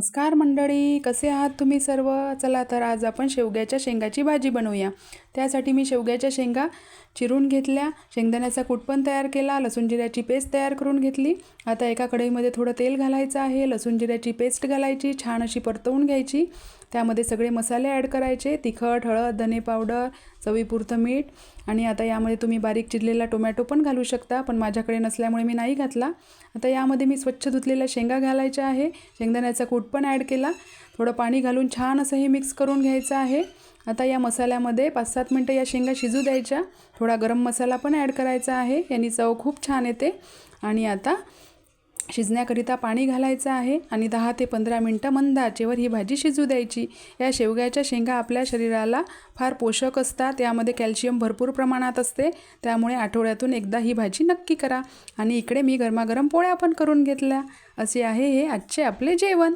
नमस्कार मंडळी कसे आहात तुम्ही सर्व? चला तर आज आपण शेवग्याच्या शेंगाची भाजी बनवूया. त्यासाठी मी शेवग्याच्या शेंगा चिरून घेतल्या. शेंगदाण्याचा कूट पण तयार केला. लसूण जिऱ्याची पेस्ट तयार करून घेतली. आता एका कढईमध्ये थोडं तेल घालायचं आहे. लसूण जिऱ्याची पेस्ट घालायची. छान अशी परतवून घ्यायची. त्यामध्ये सगळे मसाले ॲड करायचे. तिखट हळद धने पावडर चवीपुरतं मीठ आणि आता यामध्ये तुम्ही बारीक चिरलेला टोमॅटो पण घालू शकता पण माझ्याकडे नसल्यामुळे मी नाही घातला. आता यामध्ये मी स्वच्छ धुतलेल्या शेंगा घालायच्या आहे. शेंगदाण्याचा कूट पण ॲड केला. थोडं पाणी घालून छान असं हे मिक्स करून घ्यायचं आहे. आता या मसाल्यामध्ये पाच सात मिनटं या शेंगा शिजू द्यायच्या. थोडा गरम मसाला पण ॲड करायचा आहे. यांनी चव खूप छान येते. आणि आता शिजण्याकरिता पाणी घालायचं आहे. आणि दहा ते पंधरा मिनटं मंद आचेवर ही भाजी शिजू द्यायची. या शेवग्याच्या शेंगा आपल्या शरीराला फार पोषक असतात. यामध्ये कॅल्शियम भरपूर प्रमाणात असते. त्यामुळे आठवड्यातून एकदा ही भाजी नक्की करा. आणि इकडे मी गरमागरम पोळ्या पण करून घेतल्या. असे आहे हे आजचे आपले जेवण.